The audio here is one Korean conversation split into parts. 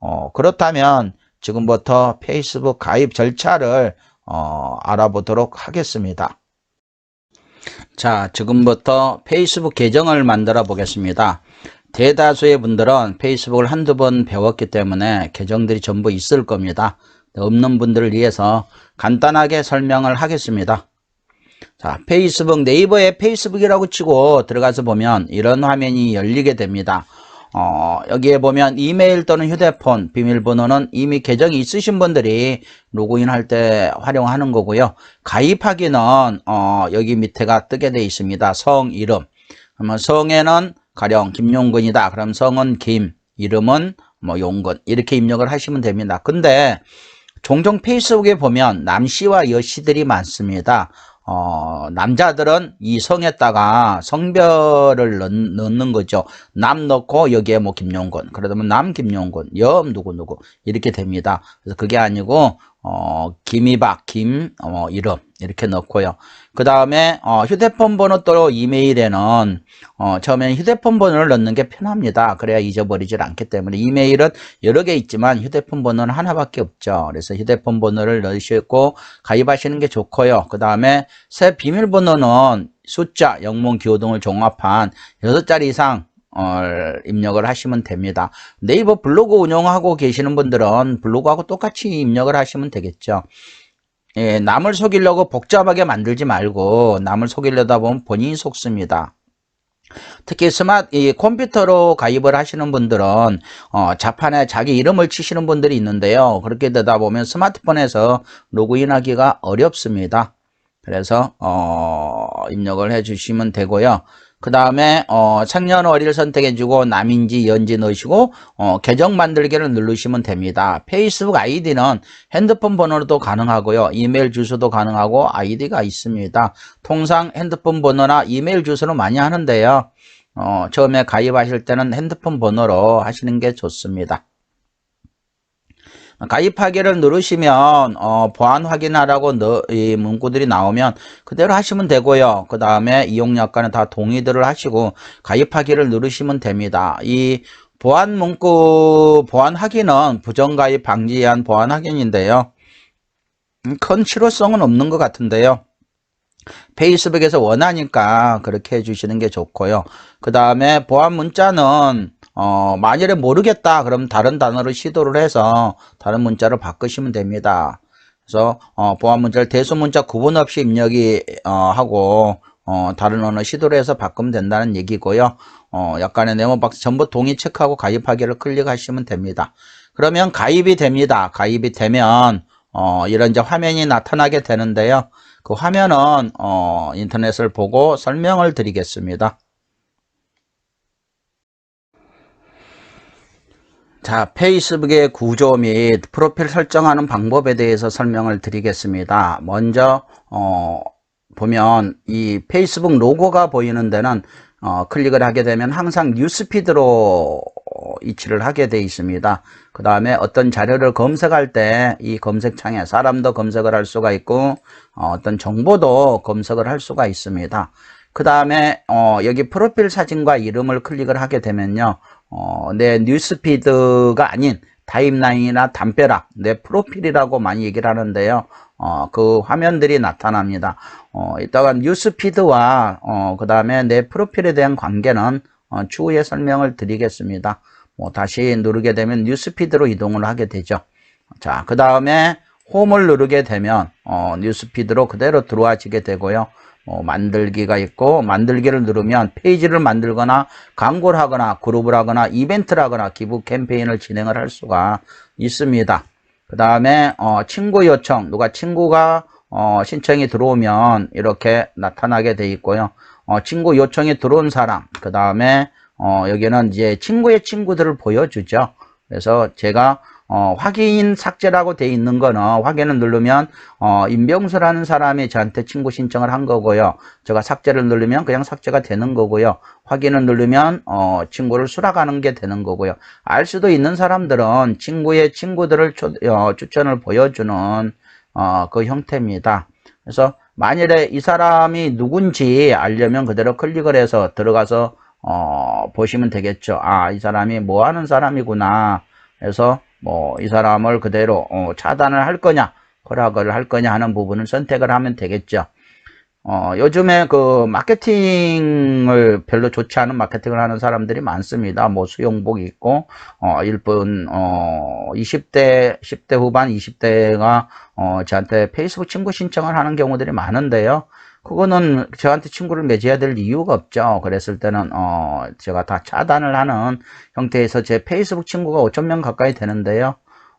어, 그렇다면 지금부터 페이스북 가입 절차를 어, 알아보도록 하겠습니다. 자, 지금부터 페이스북 계정을 만들어 보겠습니다. 대다수의 분들은 페이스북을 한두 번 배웠기 때문에 계정들이 전부 있을 겁니다. 없는 분들을 위해서 간단하게 설명을 하겠습니다. 자, 페이스북 네이버에 페이스북이라고 치고 들어가서 보면 이런 화면이 열리게 됩니다. 어, 여기에 보면 이메일 또는 휴대폰 비밀번호는 이미 계정이 있으신 분들이 로그인 할 때 활용하는 거고요. 가입하기는 어, 여기 밑에가 뜨게 되어 있습니다. 성, 이름. 그러면 성에는 가령 김용근이다. 그럼 성은 김, 이름은 뭐 용근 이렇게 입력을 하시면 됩니다. 근데 종종 페이스북에 보면 남씨와 여씨들이 많습니다. 어, 남자들은 이 성에다가 성별을 넣, 넣는 거죠. 남 넣고 여기에 뭐 김용건. 그러면 남 김용건, 염 누구누구 이렇게 됩니다. 그래서 그게 아니고 어, 김이박, 김, 어, 이름 이렇게 넣고요. 그 다음에 어, 휴대폰 번호 또 이메일에는 어, 처음에는 휴대폰 번호를 넣는 게 편합니다. 그래야 잊어버리질 않기 때문에 이메일은 여러 개 있지만 휴대폰 번호는 하나밖에 없죠. 그래서 휴대폰 번호를 넣으시고 가입하시는 게 좋고요. 그 다음에 새 비밀번호는 숫자, 영문, 기호 등을 종합한 6자리 이상 어, 입력을 하시면 됩니다. 네이버 블로그 운영하고 계시는 분들은 블로그하고 똑같이 입력을 하시면 되겠죠. 예, 남을 속이려고 복잡하게 만들지 말고 남을 속이려다 보면 본인이 속습니다. 특히 스마트 이 컴퓨터로 가입을 하시는 분들은 어, 자판에 자기 이름을 치시는 분들이 있는데요. 그렇게 되다 보면 스마트폰에서 로그인하기가 어렵습니다. 그래서 어, 입력을 해주시면 되고요. 그 다음에 어, 생년월일 선택해주고 남인지 연지 넣으시고 어, 계정 만들기를 누르시면 됩니다. 페이스북 아이디는 핸드폰 번호로도 가능하고요. 이메일 주소도 가능하고 아이디가 있습니다. 통상 핸드폰 번호나 이메일 주소로 많이 하는데요. 어, 처음에 가입하실 때는 핸드폰 번호로 하시는 게 좋습니다. 가입하기를 누르시면 어, 보안 확인하라고 너, 이 문구들이 나오면 그대로 하시면 되고요. 그 다음에 이용약관에 다 동의들을 하시고 가입하기를 누르시면 됩니다. 이 보안 문구 보안 확인은 부정가입 방지에 의한 보안 확인인데요. 음, 큰 실효성은 없는 것 같은데요. 페이스북에서 원하니까 그렇게 해주시는 게 좋고요. 그 다음에 보안 문자는 어, 만일에 모르겠다 그럼 다른 단어로 시도를 해서 다른 문자로 바꾸시면 됩니다. 그래서 어, 보안 문자를 대수 문자 구분 없이 입력이 어, 하고 어, 다른 언어 시도를 해서 바꾸면 된다는 얘기고요. 어, 약간의 네모 박스 전부 동의 체크하고 가입하기를 클릭하시면 됩니다. 그러면 가입이 됩니다. 가입이 되면 어, 이런 이제 화면이 나타나게 되는데요. 그 화면은 어, 인터넷을 보고 설명을 드리겠습니다. 자, 페이스북의 구조 및 프로필 설정하는 방법에 대해서 설명을 드리겠습니다. 먼저 어, 보면 이 페이스북 로고가 보이는 데는 어, 클릭을 하게 되면 항상 뉴스피드로 위치를 하게 되어 있습니다. 그 다음에 어떤 자료를 검색할 때 이 검색창에 사람도 검색을 할 수가 있고 어, 떤 정보도 검색을 할 수가 있습니다. 그 다음에 어, 여기 프로필 사진과 이름을 클릭을 하게 되면요. 어, 내 뉴스피드가 아닌 타임라인이나 담벼락, 내 프로필이라고 많이 얘기를 하는데요. 어, 그 화면들이 나타납니다. 어, 이따가 뉴스피드와 어, 그 다음에 내 프로필에 대한 관계는 어, 추후에 설명을 드리겠습니다. 뭐 다시 누르게 되면 뉴스피드로 이동을 하게 되죠. 자, 그 다음에 홈을 누르게 되면 어, 뉴스피드로 그대로 들어와지게 되고요. 어, 만들기가 있고 만들기를 누르면 페이지를 만들거나 광고를 하거나 그룹을 하거나 이벤트를 하거나 기부 캠페인을 진행을 할 수가 있습니다. 그 다음에 어, 친구 요청 누가 친구가 어, 신청이 들어오면 이렇게 나타나게 돼 있고요. 어, 친구 요청이 들어온 사람 그 다음에 어, 여기는 이제 친구의 친구들을 보여주죠. 그래서 제가 어, 확인 삭제라고 돼 있는 거는 확인을 누르면 어, 임병수라는 사람이 저한테 친구 신청을 한 거고요. 제가 삭제를 누르면 그냥 삭제가 되는 거고요. 확인을 누르면 어, 친구를 수락하는 게 되는 거고요. 알 수도 있는 사람들은 친구의 친구들을 초, 어, 추천을 보여주는 어, 그 형태입니다. 그래서 만일에 이 사람이 누군지 알려면 그대로 클릭을 해서 들어가서 어, 보시면 되겠죠. 아, 이 사람이 뭐 하는 사람이구나. 그래서 뭐 이 사람을 그대로 어, 차단을 할 거냐 허락을 할 거냐 하는 부분을 선택을 하면 되겠죠. 어, 요즘에 그 마케팅을 별로 좋지 않은 마케팅을 하는 사람들이 많습니다. 뭐 수용복 있고, 어, 일본, 어, 20대, 10대 후반 20대가, 어, 저한테 페이스북 친구 신청을 하는 경우들이 많은데요. 그거는 저한테 친구를 맺어야 될 이유가 없죠. 그랬을 때는, 어, 제가 다 차단을 하는 형태에서 제 페이스북 친구가 5천 명 가까이 되는데요.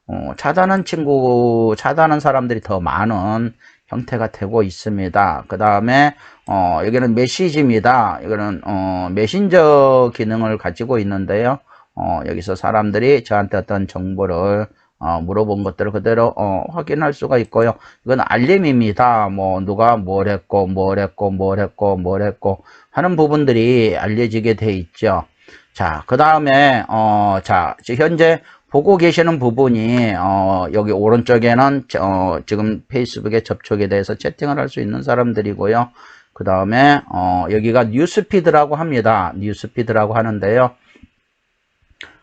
어, 차단한 친구, 차단한 사람들이 더 많은 형태가 되고 있습니다. 그 다음에 어, 여기는 메시지입니다. 이거는 어, 메신저 기능을 가지고 있는데요. 어, 여기서 사람들이 저한테 어떤 정보를 어, 물어본 것들을 그대로 어, 확인할 수가 있고요. 이건 알림입니다. 뭐 누가 뭘 했고 뭘 했고 뭘 했고 뭘 했고 하는 부분들이 알려지게 돼 있죠. 자, 그 다음에 어, 자, 현재 보고 계시는 부분이 어, 여기 오른쪽에는 어, 지금 페이스북에 접촉에 대해서 채팅을 할 수 있는 사람들이고요. 그 다음에 어, 여기가 뉴스피드라고 합니다. 뉴스피드라고 하는데요.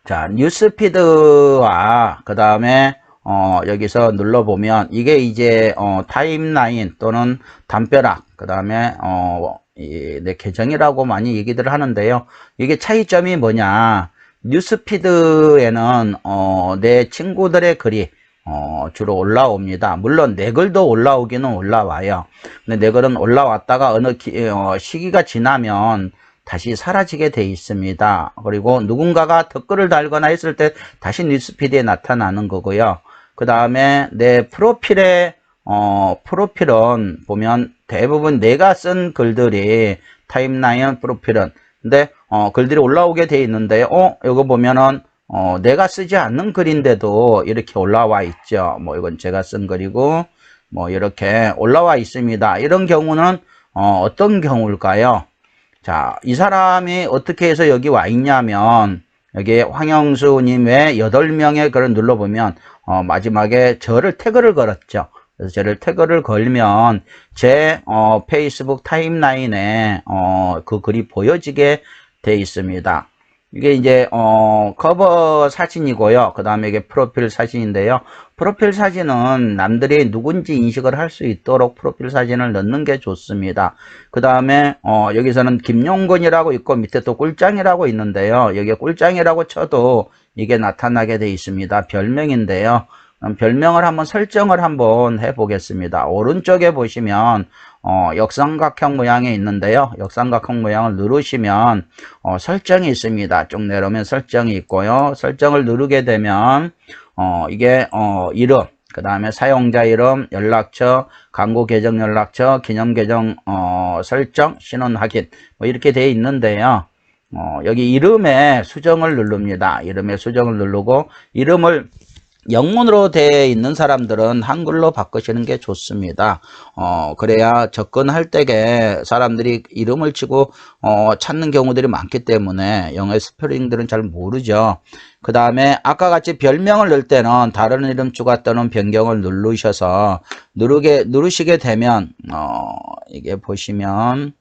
자, 뉴스피드와 그 다음에 어, 여기서 눌러보면 이게 이제 어, 타임라인 또는 담벼락 그 다음에 어, 이, 내 계정이라고 많이 얘기들 하는데요. 이게 차이점이 뭐냐? 뉴스피드에는 어, 내 친구들의 글이 어, 주로 올라옵니다. 물론 내 글도 올라오기는 올라와요. 근데 내 글은 올라왔다가 어느 기, 어, 시기가 지나면 다시 사라지게 돼 있습니다. 그리고 누군가가 댓글을 달거나 했을 때 다시 뉴스피드에 나타나는 거고요. 그 다음에 내 프로필에 어, 프로필은 보면 대부분 내가 쓴 글들이 타임라인 프로필은 근데 어, 글들이 올라오게 돼 있는데 어 이거 보면은 어, 내가 쓰지 않는 글인데도 이렇게 올라와 있죠. 뭐 이건 제가 쓴 글이고 뭐 이렇게 올라와 있습니다. 이런 경우는 어, 어떤 경우일까요? 자, 이 사람이 어떻게 해서 여기 와 있냐면 여기 황영수님의 8명의 글을 눌러보면 어, 마지막에 저를 태그를 걸었죠. 그래서 저를 태그를 걸면 제 어, 페이스북 타임라인에 어, 그 글이 보여지게 돼 있습니다. 이게 이제 어, 커버 사진이고요. 그 다음에 이게 프로필 사진인데요. 프로필 사진은 남들이 누군지 인식을 할 수 있도록 프로필 사진을 넣는 게 좋습니다. 그 다음에 어, 여기서는 김용근이라고 있고 밑에 또 꿀짱이라고 있는데요. 여기에 꿀짱이라고 쳐도 이게 나타나게 돼 있습니다. 별명인데요. 별명을 한번 설정을 한번 해 보겠습니다. 오른쪽에 보시면 어, 역삼각형 모양이 있는데요. 역삼각형 모양을 누르시면 어, 설정이 있습니다. 쭉 내려오면 설정이 있고요. 설정을 누르게 되면 어, 이게 어, 이름, 그 다음에 사용자 이름, 연락처, 광고 계정 연락처, 기념 계정 어, 설정, 신원 확인 뭐 이렇게 되어 있는데요. 어, 여기 이름에 수정을 누릅니다. 이름에 수정을 누르고 이름을 영문으로 되어 있는 사람들은 한글로 바꾸시는 게 좋습니다. 어, 그래야 접근할 때에 사람들이 이름을 치고 어, 찾는 경우들이 많기 때문에 영어 스펠링들은 잘 모르죠. 그 다음에 아까 같이 별명을 넣을 때는 다른 이름 추가 또는 변경을 누르셔서 누르게 누르시게 되면 어, 이게 보시면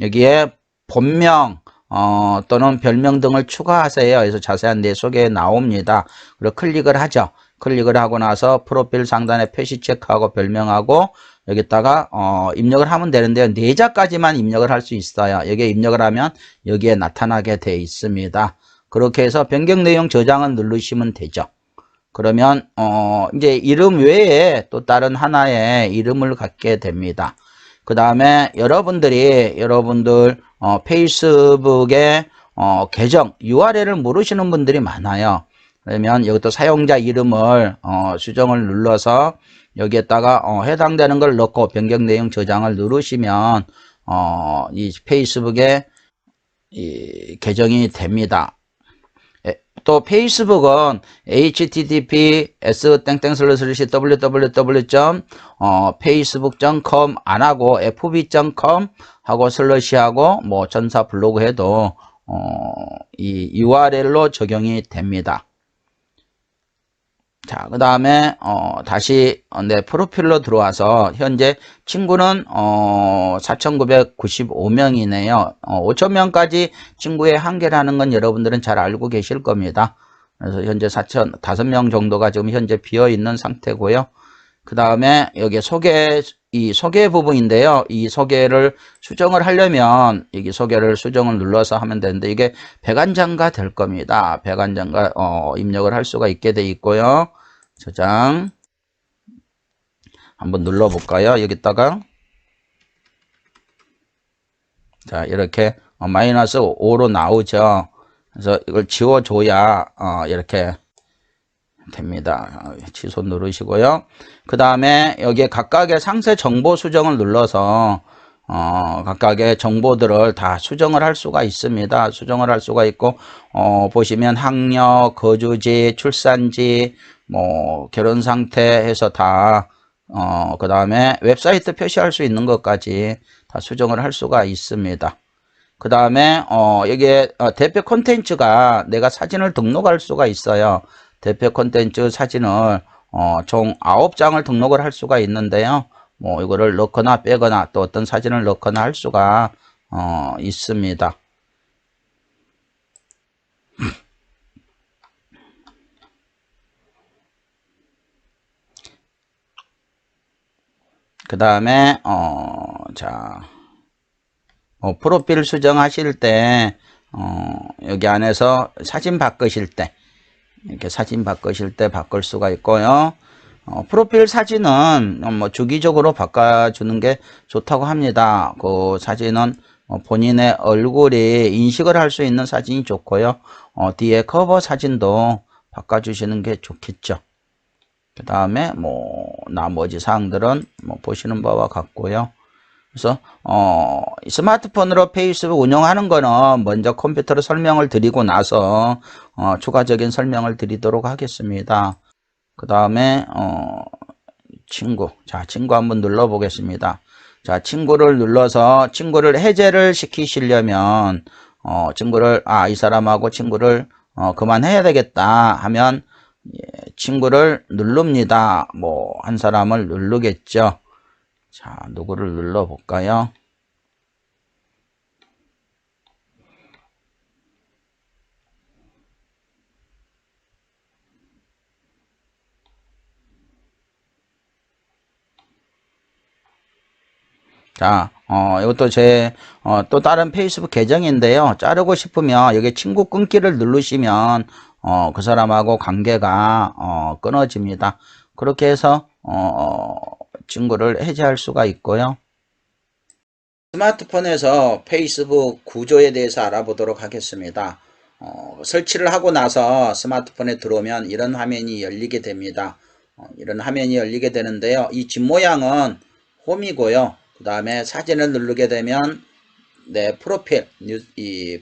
여기에 본명 어, 또는 별명 등을 추가하세요. 그래서 자세한 내 소개에 나옵니다. 그리고 클릭을 하죠. 클릭을 하고 나서 프로필 상단에 표시 체크하고 별명하고 여기다가 어, 입력을 하면 되는데요. 네 자까지만 입력을 할 수 있어요. 여기에 입력을 하면 여기에 나타나게 돼 있습니다. 그렇게 해서 변경 내용 저장을 누르시면 되죠. 그러면 어, 이제 이름 외에 또 다른 하나의 이름을 갖게 됩니다. 그 다음에 여러분들이 여러분들 어, 페이스북에 어, 계정 URL을 모르시는 분들이 많아요. 그러면 여기도 사용자 이름을 어, 수정을 눌러서 여기에다가 어, 해당되는 걸 넣고 변경 내용 저장을 누르시면 어, 이 페이스북에 이 계정이 됩니다. 또 페이스북은 https 땡땡 슬러시 www. 어, facebook.com 안 하고 fb.com 하고 슬러시 하고 뭐 전사 블로그 해도 어, 이 URL로 적용이 됩니다. 자, 그 다음에, 어, 다시 내 프로필로 들어와서, 현재 친구는, 어, 4,995명이네요. 어, 5,000명까지 친구의 한계라는 건 여러분들은 잘 알고 계실 겁니다. 그래서 현재 4천, 5명 정도가 지금 현재 비어 있는 상태고요. 그 다음에 여기 소개, 이 소개 부분인데요. 이 소개를 수정을 하려면 여기 소개를 수정을 눌러서 하면 되는데 이게 백안장가 될 겁니다. 백안장가 어, 입력을 할 수가 있게 돼 있고요. 저장 한번 눌러 볼까요? 여기다가 자 이렇게 어, 마이너스 5로 나오죠. 그래서 이걸 지워줘야 어, 이렇게 됩니다. 어, 취소 누르시고요. 그 다음에 여기에 각각의 상세 정보 수정을 눌러서 어, 각각의 정보들을 다 수정을 할 수가 있습니다. 수정을 할 수가 있고 어, 보시면 학력, 거주지, 출산지, 뭐 결혼 상태 해서 다 어, 그 다음에 웹사이트 표시할 수 있는 것까지 다 수정을 할 수가 있습니다. 그 다음에 어, 여기에 어, 대표 콘텐츠가 내가 사진을 등록할 수가 있어요. 대표 콘텐츠 사진을 어, 총 9장을 등록을 할 수가 있는데요. 뭐 이거를 넣거나 빼거나 또 어떤 사진을 넣거나 할 수가 어, 있습니다. 그 다음에 어, 자 어, 프로필 수정하실 때 어, 여기 안에서 사진 바꾸실 때 이렇게 사진 바꾸실 때 바꿀 수가 있고요. 어, 프로필 사진은 뭐 주기적으로 바꿔주는 게 좋다고 합니다. 그 사진은 어, 본인의 얼굴이 인식을 할 수 있는 사진이 좋고요. 어, 뒤에 커버 사진도 바꿔주시는 게 좋겠죠. 그 다음에 뭐 나머지 사항들은 뭐 보시는 바와 같고요. 그래서 어 스마트폰으로 페이스북 운영하는 거는 먼저 컴퓨터로 설명을 드리고 나서 어 추가적인 설명을 드리도록 하겠습니다. 그 다음에 어 친구 자 친구 한번 눌러 보겠습니다. 자 친구를 눌러서 친구를 해제를 시키시려면 어 친구를 아 이 사람하고 친구를 어 그만해야 되겠다 하면 예, 친구를 누릅니다. 뭐 한 사람을 누르겠죠. 자, 누구를 눌러볼까요? 자, 어, 이것도 제, 어, 또 다른 페이스북 계정인데요. 자르고 싶으면 여기 친구 끊기를 누르시면, 어, 그 사람하고 관계가, 어, 끊어집니다. 그렇게 해서, 어, 친구를 해제할 수가 있고요. 스마트폰에서 페이스북 구조에 대해서 알아보도록 하겠습니다. 어, 설치를 하고 나서 스마트폰에 들어오면 이런 화면이 열리게 됩니다. 어, 이런 화면이 열리게 되는데요. 이 뒷모양은 홈이고요. 그 다음에 사진을 누르게 되면 내 프로필, 이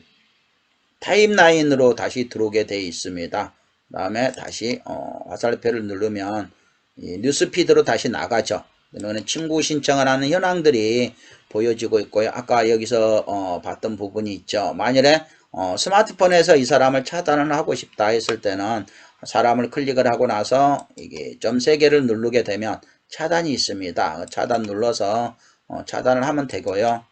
타임라인으로 다시 들어오게 되어 있습니다. 그 다음에 다시 어, 화살표를 누르면 뉴스피드로 다시 나가죠. 그러면 친구 신청을 하는 현황들이 보여지고 있고요. 아까 여기서 어, 봤던 부분이 있죠. 만일에 어, 스마트폰에서 이 사람을 차단을 하고 싶다 했을 때는 사람을 클릭을 하고 나서 이게 점 세 개를 누르게 되면 차단이 있습니다. 차단 눌러서 어, 차단을 하면 되고요.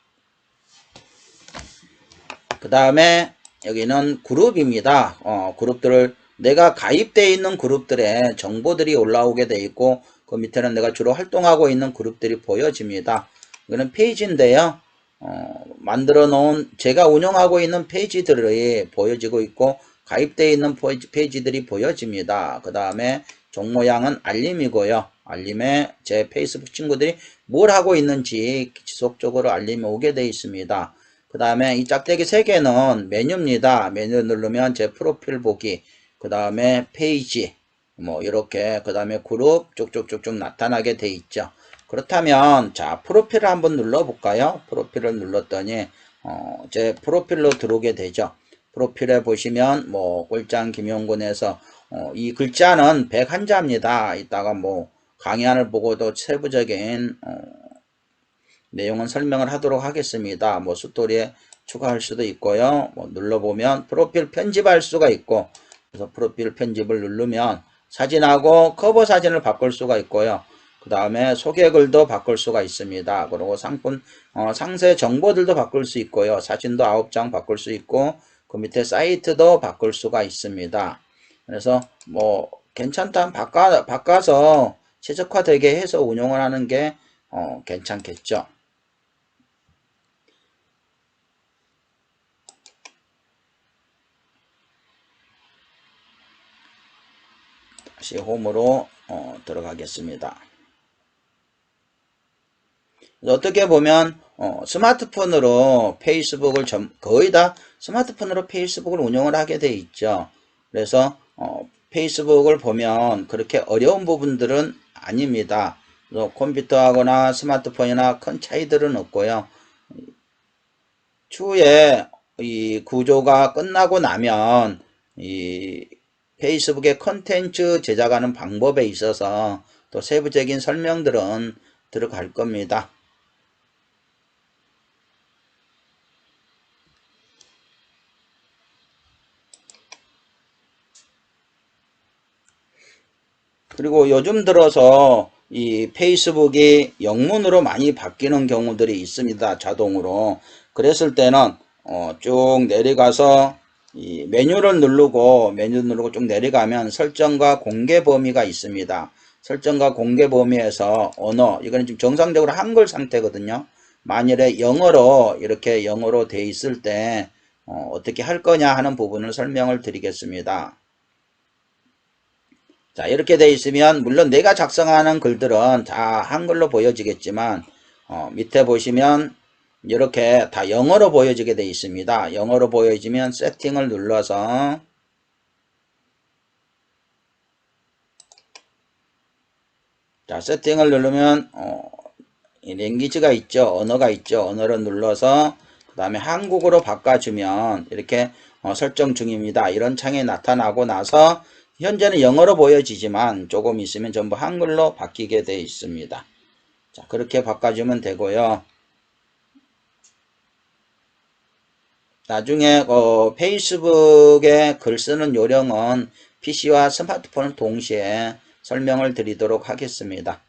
그 다음에 여기는 그룹입니다. 어, 그룹들을 내가 가입되어 있는 그룹들의 정보들이 올라오게 돼 있고 그 밑에는 내가 주로 활동하고 있는 그룹들이 보여집니다. 이거는 페이지인데요. 어, 만들어 놓은 제가 운영하고 있는 페이지들이 보여지고 있고 가입되어 있는 페이지 들이 보여집니다. 그 다음에 종모양은 알림이고요. 알림에 제 페이스북 친구들이 뭘 하고 있는지 지속적으로 알림이 오게 되어 있습니다. 그 다음에 이 짝대기 3개는 메뉴입니다. 메뉴 누르면 제 프로필 보기, 그 다음에 페이지, 뭐 이렇게 그 다음에 그룹 쭉쭉쭉쭉 나타나게 돼 있죠. 그렇다면 자 프로필을 한번 눌러 볼까요? 프로필을 눌렀더니 어, 제 프로필로 들어오게 되죠. 프로필에 보시면 뭐 꼴짱 김용군에서 어, 이 글자는 101자입니다. 이따가 뭐 강의안을 보고도 세부적인 어, 내용은 설명을 하도록 하겠습니다 뭐 스토리에 추가할 수도 있고요 뭐 눌러보면 프로필 편집할 수가 있고 그래서 프로필 편집을 누르면 사진하고 커버 사진을 바꿀 수가 있고요. 그 다음에 소개글도 바꿀 수가 있습니다. 그리고 상품 어, 상세 정보들도 바꿀 수 있고요. 사진도 9장 바꿀 수 있고 그 밑에 사이트도 바꿀 수가 있습니다. 그래서 뭐 괜찮다 바꿔 바꿔서 최적화되게 해서 운영을 하는 게 어, 괜찮겠죠. 다시 홈으로 어, 들어가겠습니다. 어떻게 보면 어, 스마트폰으로 페이스북을 전, 거의 다 스마트폰으로 페이스북을 운영을 하게 돼 있죠. 그래서 어, 페이스북을 보면 그렇게 어려운 부분들은 아닙니다. 컴퓨터하거나 스마트폰이나 큰 차이들은 없고요. 추후에 이 구조가 끝나고 나면 이 페이스북의 컨텐츠 제작하는 방법에 있어서 또 세부적인 설명들은 들어갈 겁니다. 그리고 요즘 들어서 이 페이스북이 영문으로 많이 바뀌는 경우들이 있습니다. 자동으로. 그랬을 때는 어, 쭉 내려가서 이 메뉴를 누르고 메뉴 누르고 쭉 내려가면 설정과 공개 범위가 있습니다. 설정과 공개 범위에서 언어 이거는 지금 정상적으로 한글 상태거든요. 만일에 영어로 이렇게 영어로 돼 있을 때 어, 떻게 할 거냐 하는 부분을 설명을 드리겠습니다. 자 이렇게 돼 있으면 물론 내가 작성하는 글들은 다 한글로 보여지겠지만 어, 밑에 보시면 이렇게 다 영어로 보여지게 돼 있습니다. 영어로 보여지면 세팅을 눌러서 자 세팅을 누르면 어, 이 랭귀지가 있죠. 언어가 있죠. 언어를 눌러서 그 다음에 한국어로 바꿔주면 이렇게 어, 설정 중입니다. 이런 창이 나타나고 나서 현재는 영어로 보여지지만 조금 있으면 전부 한글로 바뀌게 되어 있습니다. 자, 그렇게 바꿔주면 되고요. 나중에 어, 페이스북에 글 쓰는 요령은 PC와 스마트폰을 동시에 설명을 드리도록 하겠습니다.